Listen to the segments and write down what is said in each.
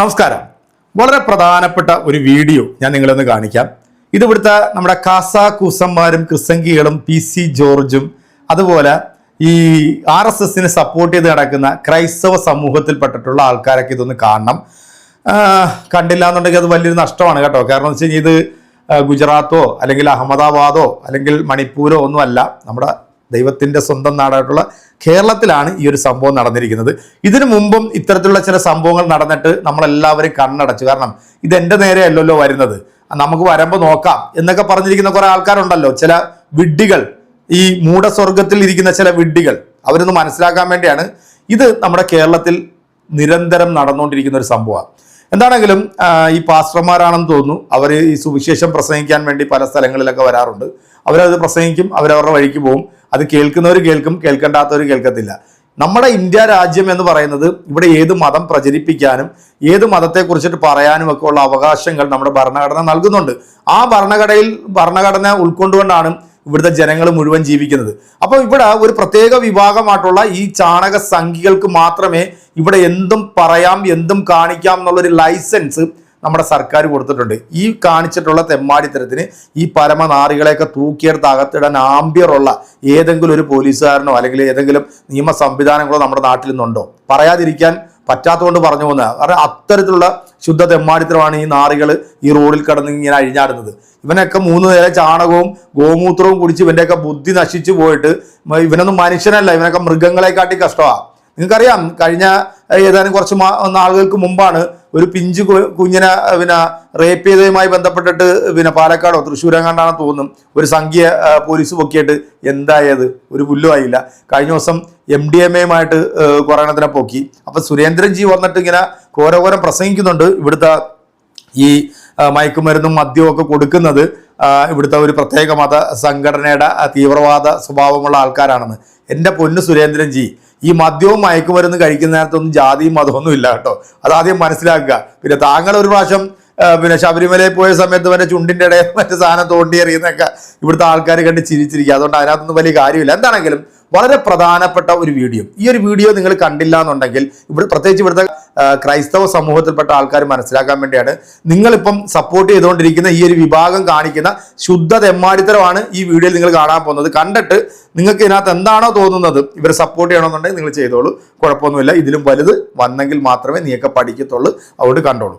നമസ്കാരം. വളരെ പ്രധാനപ്പെട്ട ഒരു വീഡിയോ ഞാൻ നിങ്ങളൊന്ന് കാണിക്കാം. ഇത് ഇവിടുത്തെ നമ്മുടെ കാസ കൂസന്മാരും ക്രിസംഗികളും പി സി ജോർജും അതുപോലെ ഈ ആർ എസ് എസിനെ സപ്പോർട്ട് ചെയ്ത് നടക്കുന്ന ക്രൈസ്തവ സമൂഹത്തിൽപ്പെട്ടിട്ടുള്ള ആൾക്കാരൊക്കെ ഇതൊന്ന് കാണണം. കണ്ടില്ല എന്നുണ്ടെങ്കിൽ അത് വലിയൊരു നഷ്ടമാണ് കേട്ടോ. കാരണം എന്ന് വെച്ച് കഴിഞ്ഞാൽ ഇത് ഗുജറാത്തോ അല്ലെങ്കിൽ അഹമ്മദാബാദോ അല്ലെങ്കിൽ മണിപ്പൂരോ ഒന്നുമല്ല നമ്മുടെ ദൈവത്തിന്റെ സ്വന്തം നാടായിട്ടുള്ള കേരളത്തിലാണ് ഈ ഒരു സംഭവം നടന്നിരിക്കുന്നത്. ഇതിനു മുമ്പും ഇത്തരത്തിലുള്ള ചില സംഭവങ്ങൾ നടന്നിട്ട് നമ്മളെല്ലാവരും കണ്ണടച്ചു. കാരണം ഇത് എന്റെ നേരെ വരുന്നത്. നമുക്ക് വരുമ്പോൾ നോക്കാം എന്നൊക്കെ പറഞ്ഞിരിക്കുന്ന കുറേ ആൾക്കാരുണ്ടല്ലോ. ചില വിഡ്ഢികൾ ഈ മൂടസ്വർഗത്തിൽ ഇരിക്കുന്ന ചില വിഡ്ഢികൾ. അവരൊന്ന് മനസ്സിലാക്കാൻ വേണ്ടിയാണ് ഇത് നമ്മുടെ കേരളത്തിൽ നിരന്തരം നടന്നുകൊണ്ടിരിക്കുന്ന ഒരു സംഭവമാണ്. എന്താണെങ്കിലും ഈ പാസ്റ്റർമാരാണെന്ന് തോന്നുന്നു. അവർ ഈ സുവിശേഷം പ്രസംഗിക്കാൻ വേണ്ടി പല സ്ഥലങ്ങളിലൊക്കെ വരാറുണ്ട്. അവരത് പ്രസംഗിക്കും അവരവരുടെ വഴിക്ക് പോകും. അത് കേൾക്കുന്നവർ കേൾക്കും കേൾക്കേണ്ടാത്തവർ കേൾക്കത്തില്ല. നമ്മുടെ ഇന്ത്യ രാജ്യം എന്ന് പറയുന്നത് ഇവിടെ ഏത് മതം പ്രചരിപ്പിക്കാനും ഏത് മതത്തെ കുറിച്ചിട്ട് പറയാനും ഒക്കെ ഉള്ള അവകാശങ്ങൾ നമ്മുടെ ഭരണഘടന നൽകുന്നുണ്ട്. ആ ഭരണഘടനയിൽ ഭരണഘടന ഉൾക്കൊണ്ടുകൊണ്ടാണ് ഇവിടുത്തെ ജനങ്ങൾ മുഴുവൻ ജീവിക്കുന്നത്. അപ്പോൾ ഇവിടെ ഒരു പ്രത്യേക വിഭാഗമായിട്ടുള്ള ഈ ചാണക സംഖികൾക്ക് മാത്രമേ ഇവിടെ എന്തും പറയാം എന്തും കാണിക്കാം എന്നുള്ളൊരു ലൈസൻസ് നമ്മുടെ സർക്കാർ കൊടുത്തിട്ടുണ്ട്. ഈ കാണിച്ചിട്ടുള്ള തെമ്മാടിത്തരത്തിന് ഈ പരമനാറികളെയൊക്കെ തൂക്കിയെടുത്ത് അകത്തിടാൻ ആംബിയറുള്ള ഏതെങ്കിലും ഒരു പോലീസുകാരനോ അല്ലെങ്കിൽ ഏതെങ്കിലും നിയമ സംവിധാനങ്ങളോ നമ്മുടെ നാട്ടിൽ നിന്നുണ്ടോ? പറയാതിരിക്കാൻ പറ്റാത്തതുകൊണ്ട് പറഞ്ഞു പോകുന്നത്. കാരണം അത്തരത്തിലുള്ള ശുദ്ധ തെമ്മാടിത്തരമാണ് ഈ നാറികൾ ഈ റോഡിൽ കിടന്ന് ഇങ്ങനെ അഴിഞ്ഞാടുന്നത്. ഇവനൊക്കെ മൂന്ന് നേരം ചാണകവും ഗോമൂത്രവും കുടിച്ച് ഇവന്റെയൊക്കെ ബുദ്ധി നശിച്ചു പോയിട്ട് ഇവനൊന്നും മനുഷ്യനല്ല. ഇവനൊക്കെ മൃഗങ്ങളെക്കാട്ടി കഷ്ടമാണ് നിങ്ങൾക്കറിയാം കഴിഞ്ഞ ഏതാനും കുറച്ച് നാളുകൾക്ക് മുമ്പാണ് ഒരു പിഞ്ചു കുഞ്ഞിനെ പിന്നെ റേപ്പ് ചെയ്തതുമായി ബന്ധപ്പെട്ടിട്ട് പിന്നെ പാലക്കാടോ തൃശ്ശൂരങ്ങാണ്ടാണ് തോന്നും. ഒരു സംഖ്യ പോലീസ് പൊക്കിയിട്ട് എന്തായത്? ഒരു പുല്ലും ആയില്ല കഴിഞ്ഞ ദിവസം എം ഡി എം എയുമായിട്ട് കുറേ പൊക്കി. അപ്പൊ സുരേന്ദ്രൻ ജി വന്നിട്ട് ഇങ്ങനെ ഘോരഘോരം പ്രസംഗിക്കുന്നുണ്ട്. ഇവിടുത്തെ ഈ മയക്കുമരുന്നും മദ്യവും ഒക്കെ കൊടുക്കുന്നത് ഇവിടുത്തെ ഒരു പ്രത്യേക മത സംഘടനയുടെ തീവ്രവാദ സ്വഭാവമുള്ള ആൾക്കാരാണെന്ന്. എന്റെ പൊന്ന് സുരേന്ദ്രൻ ജി ഈ മദ്യവും മയക്കുമരുന്ന് കഴിക്കുന്ന നേരത്തൊന്നും ജാതിയും മതമൊന്നും ഇല്ല കേട്ടോ. അതാദ്യം മനസ്സിലാക്കുക. പിന്നെ താങ്കൾ ഒരു പ്രാവശ്യം പിന്നെ ശബരിമലയിൽ പോയ സമയത്ത് മറ്റേ ചുണ്ടിന്റെ ഇടയിൽ മറ്റു സാധനം തോണ്ടി എറിയുന്നൊക്കെ ഇവിടുത്തെ ആൾക്കാർ കണ്ട് ചിരിച്ചിരിക്കുക അതുകൊണ്ട് അതിനകത്തൊന്നും വലിയ കാര്യമില്ല. എന്താണെങ്കിലും വളരെ പ്രധാനപ്പെട്ട ഒരു വീഡിയോ. ഈ ഒരു വീഡിയോ നിങ്ങൾ കണ്ടില്ല എന്നുണ്ടെങ്കിൽ ഇവിടെ പ്രത്യേകിച്ച് ഇവിടുത്തെ ക്രൈസ്തവ സമൂഹത്തിൽപ്പെട്ട ആൾക്കാർ മനസ്സിലാക്കാൻ വേണ്ടിയാണ് നിങ്ങളിപ്പം സപ്പോർട്ട് ചെയ്തുകൊണ്ടിരിക്കുന്ന ഈ ഒരു വിഭാഗം കാണിക്കുന്ന ശുദ്ധ തെമ്മാടിത്തരമാണ് ഈ വീഡിയോയിൽ നിങ്ങൾ കാണാൻ പോകുന്നത്. കണ്ടിട്ട് നിങ്ങൾക്ക് ഇതിനകത്ത് എന്താണോ തോന്നുന്നത് ഇവരെ സപ്പോർട്ട് ചെയ്യണമെന്നുണ്ടെങ്കിൽ നിങ്ങൾ ചെയ്തോളൂ. കുഴപ്പമൊന്നുമില്ല. ഇതിലും വലുത് വന്നെങ്കിൽ മാത്രമേ നീയൊക്കെ പഠിക്കത്തുള്ളൂ. അതുകൊണ്ട് കണ്ടോളൂ.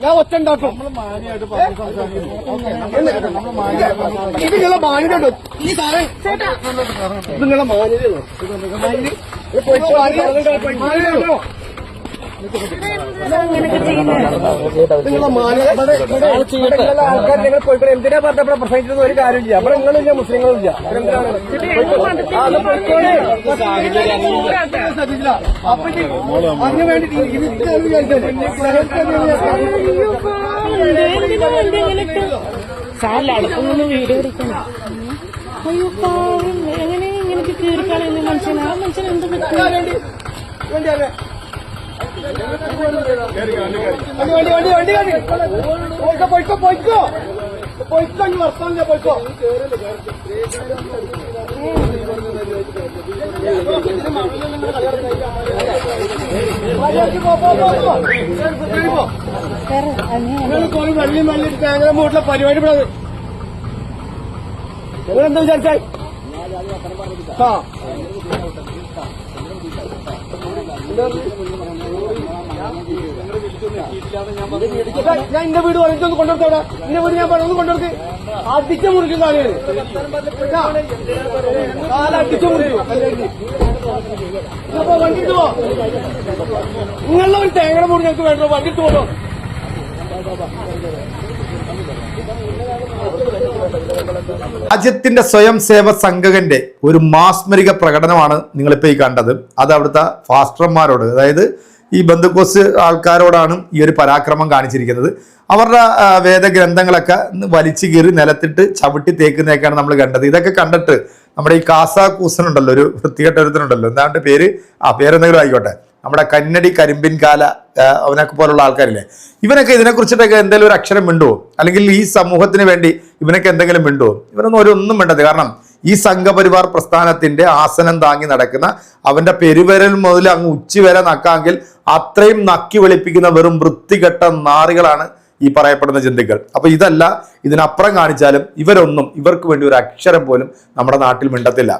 ഞാൻ ഒറ്റ ഉണ്ടാക്കും. ഇത് നിങ്ങളെ മാന്യത ഈ സാറേ ഇത് നിങ്ങളെ മാന്യതയോ മാന്യതയോ ആൾക്കാർ നിങ്ങൾ പോയിക്കോളെ എന്തിനാ പറഞ്ഞപ്പോൾ പ്രസംഗിച്ചത് ഒരു കാര്യമില്ല. അവിടെ നിങ്ങളില്ല മുസ്ലിങ്ങളില്ല. അപ്പൊ അതിന് വേണ്ടി ഇത് ഇതാണ് വിചാരിച്ചത്. അയ്യോ പാവണ്ട് എന്തിനാ വണ്ടി അങ്ങനെ ഇട്ട് സാറില്ല അടുത്തൊന്നും വീഡിയോ എടുക്കണം. അയ്യോ പാവം. എങ്ങനെ ഇങ്ങനെയൊക്കെ കീറിക്കളയുന്ന മനുഷ്യൻ ആ മനുഷ്യൻ എന്ത് പറ്റും? വേണ്ടി വേണ്ടി? വണ്ടി വണ്ടി പോയിക്കോ പോയിക്കോ പോയിക്കോ പോയിക്കോ ഇനി വർത്താനില്ല പോയിക്കോ മര്യാദയ്ക്ക് പോ, പോ, ഭയങ്കര മൂട്ടിലെ പരിപാടി ഇവിടെ നിങ്ങൾ എന്താ വിചാരിച്ചാൽ ആ ഞാൻ എന്റെ വീട് പറഞ്ഞിട്ടൊന്ന് കൊണ്ടുവരത്തോടെ എന്റെ വീട് ഞാൻ പറഞ്ഞു കൊണ്ടുവർക്ക് അടിച്ചു മുറിക്കും കാണിയാണ് കാലടിച്ചു മുറിക്കും. അപ്പൊ വണ്ടി പോ. നിങ്ങളുടെ ഒരു തേങ്ങയുടെ മുറി ഞങ്ങൾക്ക് വേണ്ടോ? വണ്ടിട്ട് പോകണോ രാജ്യത്തിന്റെ സ്വയം സേവ സംഘകന്റെ ഒരു മാസ്മരിക പ്രകടനമാണ് നിങ്ങളിപ്പോൾ ഈ കണ്ടത്. അത് അവിടുത്തെ ഫാസ്റ്റർമാരോട് അതായത് ഈ ബന്ധുക്കോസ് ആൾക്കാരോടാണ് ഈ ഒരു പരാക്രമം കാണിച്ചിരിക്കുന്നത്. അവരുടെ വേദഗ്രന്ഥങ്ങളൊക്കെ വലിച്ചു കീറി നിലത്തിട്ട് ചവിട്ടി തേക്കുന്നതൊക്കെയാണ് നമ്മൾ കണ്ടത്. ഇതൊക്കെ കണ്ടിട്ട് നമ്മുടെ ഈ കാസ കൂസനുണ്ടല്ലോ ഒരു വൃത്തികെട്ടരുത്തനുണ്ടല്ലോ എന്താണ്ട് പേര്? ആ പേരെന്തെങ്കിലും ആയിക്കോട്ടെ. നമ്മുടെ കന്നടി കരിമ്പിൻ കാല അവനൊക്കെ പോലുള്ള ആൾക്കാരില്ലേ? ഇവനൊക്കെ ഇതിനെക്കുറിച്ചിട്ടൊക്കെ എന്തെങ്കിലും ഒരു അക്ഷരം മിണ്ടുവോ? അല്ലെങ്കിൽ ഈ സമൂഹത്തിന് വേണ്ടി ഇവനൊക്കെ എന്തെങ്കിലും മിണ്ടുവോ? ഇവനൊന്നും ഒരൊന്നും മിണ്ടത് കാരണം ഈ സംഘപരിവാർ പ്രസ്ഥാനത്തിന്റെ ആസനം താങ്ങി നടക്കുന്ന അവന്റെ പെരുവരൽ മുതൽ അങ്ങ് ഉച്ചി വരെ നക്കാമെങ്കിൽ അത്രയും നക്കി വെളിപ്പിക്കുന്ന വെറും വൃത്തികെട്ട നാറികളാണ് ഈ പറയപ്പെടുന്ന ചിന്തകൾ അപ്പോൾ ഇതല്ല ഇതിനപ്പുറം കാണിച്ചാലും ഇവരൊന്നും ഇവർക്ക് വേണ്ടി ഒരു അക്ഷരം പോലും നമ്മുടെ നാട്ടിൽ മിണ്ടത്തില്ല.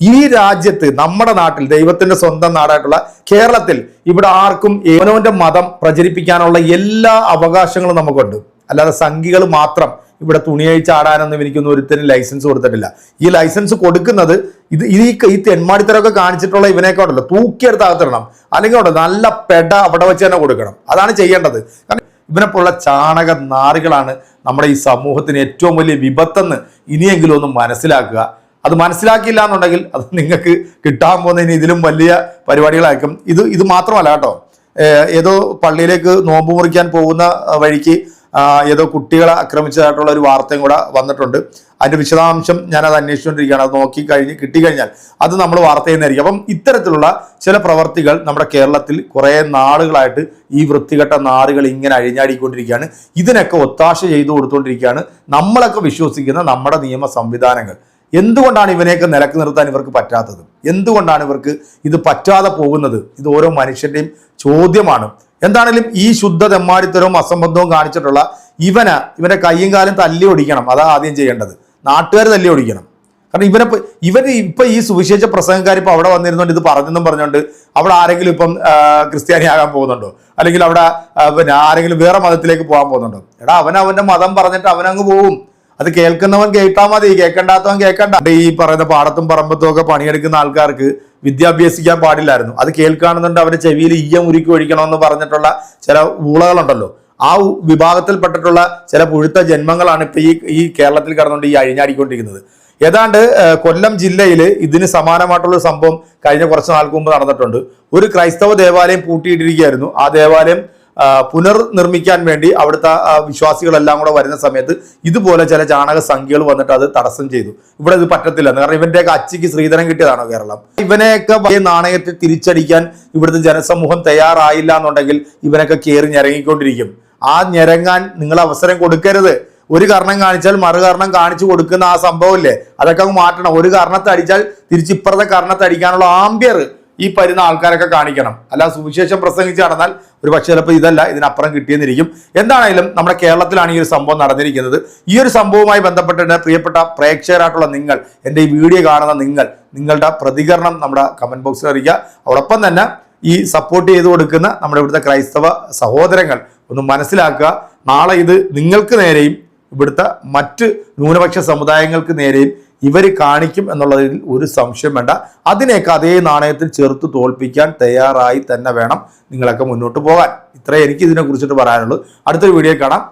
ഈ രാജ്യത്ത് നമ്മുടെ നാട്ടിൽ ദൈവത്തിന്റെ സ്വന്തം നാടായിട്ടുള്ള കേരളത്തിൽ ഇവിടെ ആർക്കും ഏവനോന്റെ മതം പ്രചരിപ്പിക്കാനുള്ള എല്ലാ അവകാശങ്ങളും നമുക്കുണ്ട്. അല്ലാതെ സംഘികൾ മാത്രം ഇവിടെ തുണിയഴിച്ച് ചാടാനൊന്നും എനിക്കൊന്നും ഒരുത്തരും ലൈസൻസ് കൊടുത്തിട്ടില്ല. ഈ ലൈസൻസ് കൊടുക്കുന്നത് ഇത് ഈ ഈ തെന്മാടിത്തരമൊക്കെ കാണിച്ചിട്ടുള്ള ഇവനെയൊക്കെ ഉണ്ടല്ലോ. തൂക്കിയെടുത്ത് അകത്തിടണം. അല്ലെങ്കിൽ ഉണ്ടല്ലോ നല്ല പെട അവിടെ വെച്ച് തന്നെ കൊടുക്കണം. അതാണ് ചെയ്യേണ്ടത്. കാരണം ഇവനെ പോലുള്ള ചാണക നാറികളാണ് നമ്മുടെ ഈ സമൂഹത്തിന് ഏറ്റവും വലിയ വിപത്തെന്ന് ഇനിയെങ്കിലും ഒന്ന് മനസ്സിലാക്കുക. അത് മനസ്സിലാക്കിയില്ല എന്നുണ്ടെങ്കിൽ അത് നിങ്ങൾക്ക് കിട്ടാൻ പോകുന്നതിന് ഇതിലും വലിയ പരിപാടികളായിരിക്കും. ഇത് ഇത് മാത്രമല്ല കേട്ടോ. ഏതോ പള്ളിയിലേക്ക് നോമ്പ് മുറിക്കാൻ പോകുന്ന വഴിക്ക് ഏതോ കുട്ടികളെ ആക്രമിച്ചതായിട്ടുള്ള ഒരു വാർത്തയും കൂടെ വന്നിട്ടുണ്ട്. അതിന്റെ വിശദാംശം ഞാൻ അത് അന്വേഷിച്ചുകൊണ്ടിരിക്കുകയാണ്. അത് നോക്കി കഴിഞ്ഞ് കിട്ടിക്കഴിഞ്ഞാൽ അത് നമ്മൾ വാർത്ത ചെയ്യുന്നതായിരിക്കും. അപ്പം ഇത്തരത്തിലുള്ള ചില പ്രവർത്തികൾ നമ്മുടെ കേരളത്തിൽ കുറേ നാളുകളായിട്ട് ഈ വൃത്തികെട്ട നാടുകൾ ഇങ്ങനെ അഴിഞ്ഞാടിക്കൊണ്ടിരിക്കുകയാണ്. ഇതിനൊക്കെ ഒത്താശ ചെയ്തു കൊടുത്തുകൊണ്ടിരിക്കുകയാണ്. നമ്മളൊക്കെ വിശ്വസിക്കുന്ന നമ്മുടെ നിയമ സംവിധാനങ്ങൾ എന്തുകൊണ്ടാണ് ഇവനെയൊക്കെ നിലയ്ക്ക് നിർത്താൻ ഇവർക്ക് പറ്റാത്തത്? എന്തുകൊണ്ടാണ് ഇവർക്ക് ഇത് പറ്റാതെ പോകുന്നത്? ഇത് ഓരോ മനുഷ്യന്റെയും ചോദ്യമാണ്. എന്താണെങ്കിലും ഈ ശുദ്ധ തെമ്മാടിത്തരവും അസംബന്ധവും കാണിച്ചിട്ടുള്ള ഇവന് ഇവന്റെ കയ്യും കാലും തല്ലി ഒടിക്കണം അതാ ആദ്യം ചെയ്യേണ്ടത്. നാട്ടുകാർ തല്ലി ഒടിക്കണം കാരണം ഇവനെ ഇവർ ഇപ്പം ഈ സുവിശേഷ പ്രസംഗക്കാർ ഇപ്പൊ അവിടെ വന്നിരുന്നോണ്ട് ഇത് പറഞ്ഞെന്നും പറഞ്ഞുകൊണ്ട് അവിടെ ആരെങ്കിലും ഇപ്പം ആ, ക്രിസ്ത്യാനി ആകാൻ പോകുന്നുണ്ടോ? അല്ലെങ്കിൽ അവിടെ പിന്നെ ആരെങ്കിലും വേറെ മതത്തിലേക്ക് പോകാൻ പോകുന്നുണ്ടോ? എടാ അവൻ അവന്റെ മതം പറഞ്ഞിട്ട് അവനങ്ങ് പോകും അത് കേൾക്കുന്നവൻ കേട്ടാൽ മതി കേൾക്കണ്ടാത്തവൻ കേൾക്കണ്ട. ഈ പറയുന്ന പാടത്തും പറമ്പത്തും ഒക്കെ പണിയെടുക്കുന്ന ആൾക്കാർക്ക് വിദ്യാഭ്യസിക്കാൻ പാടില്ലായിരുന്നു. അത് കേൾക്കുകയാണെന്നുണ്ട് അവരെ ചെവിയിൽ ഈയം ഉരുക്കി ഒഴിക്കണമെന്ന് പറഞ്ഞിട്ടുള്ള ചില ഊളകളുണ്ടല്ലോ. ആ വിഭാഗത്തിൽപ്പെട്ടിട്ടുള്ള ചില പുഴുത്ത ജന്മങ്ങളാണ് ഇപ്പൊ ഈ ഈ കേരളത്തിൽ കടന്നുകൊണ്ട് ഈ അഴിഞ്ഞാടിക്കൊണ്ടിരിക്കുന്നത്. ഏതാണ്ട് കൊല്ലം ജില്ലയിൽ ഇതിന് സമാനമായിട്ടുള്ള സംഭവം കഴിഞ്ഞ കുറച്ച് നാൾക്ക് മുമ്പ് നടന്നിട്ടുണ്ട്. ഒരു ക്രൈസ്തവ ദേവാലയം പൂട്ടിയിട്ടിരിക്കുകയായിരുന്നു. ആ ദേവാലയം പുനർനിർമ്മിക്കാൻ വേണ്ടി അവിടുത്തെ വിശ്വാസികളെല്ലാം കൂടെ വരുന്ന സമയത്ത് ഇതുപോലെ ചില ചാണക സംഖ്യകൾ വന്നിട്ട് അത് തടസ്സം ചെയ്തു. ഇവിടെ ഇത് പറ്റത്തില്ല. കാരണം ഇവന്റെയൊക്കെ അച്ചിക്ക് ശ്രീധരൻ കിട്ടിയതാണോ കേരളം? ഇവനെയൊക്കെ വലിയ നാണയത്തെ തിരിച്ചടിക്കാൻ ഇവിടുത്തെ ജനസമൂഹം തയ്യാറായില്ല എന്നുണ്ടെങ്കിൽ ഇവനൊക്കെ കയറി ഞരങ്ങിക്കൊണ്ടിരിക്കും. ആ ഞരങ്ങാൻ നിങ്ങൾ അവസരം കൊടുക്കരുത്. ഒരു കാരണം കാണിച്ചാൽ മറു കാരണം കാണിച്ചു കൊടുക്കുന്ന ആ സംഭവമില്ലേ അതൊക്കെ അങ്ങ് മാറ്റണം. ഒരു കാരണത്തെ അടിച്ചാൽ തിരിച്ചിപ്പുറത്തെ കാരണത്തെ അടിക്കാനുള്ള ആംബിയർ ഈ പരുന്ന ആൾക്കാരൊക്കെ കാണിക്കണം. അല്ല സുവിശേഷം പ്രസംഗിച്ച് നടന്നാൽ ഒരു പക്ഷേ ചിലപ്പോൾ ഇതല്ല ഇതിനപ്പുറം കിട്ടിയെന്നിരിക്കും. എന്താണെങ്കിലും നമ്മുടെ കേരളത്തിലാണ് ഈ ഒരു സംഭവം നടന്നിരിക്കുന്നത്. ഈ ഒരു സംഭവവുമായി ബന്ധപ്പെട്ടിട്ട് പ്രിയപ്പെട്ട പ്രേക്ഷകരായിട്ടുള്ള നിങ്ങൾ എന്റെ ഈ വീഡിയോ കാണുന്ന നിങ്ങൾ നിങ്ങളുടെ പ്രതികരണം നമ്മുടെ കമന്റ് ബോക്സിൽ അറിയിക്കുക. അതോടൊപ്പം തന്നെ ഈ സപ്പോർട്ട് ചെയ്ത് കൊടുക്കുന്ന നമ്മുടെ ഇവിടുത്തെ ക്രൈസ്തവ സഹോദരങ്ങൾ ഒന്ന് മനസ്സിലാക്കുക. നാളെ ഇത് നിങ്ങൾക്ക് നേരെയും ഇവിടുത്തെ മറ്റ് ന്യൂനപക്ഷ സമുദായങ്ങൾക്ക് നേരെയും ഇവർ കാണിക്കും എന്നുള്ളതിൽ ഒരു സംശയം വേണ്ട. അതിനെയൊക്കെ അതേ നാണയത്തിൽ ചേർത്ത് തോൽപ്പിക്കാൻ തയ്യാറായി തന്നെ വേണം നിങ്ങളൊക്കെ മുന്നോട്ട് പോകാൻ. ഇത്രയും എനിക്ക് ഇതിനെ കുറിച്ചിട്ട് പറയാനുള്ളൂ. അടുത്തൊരു വീഡിയോ കാണാം.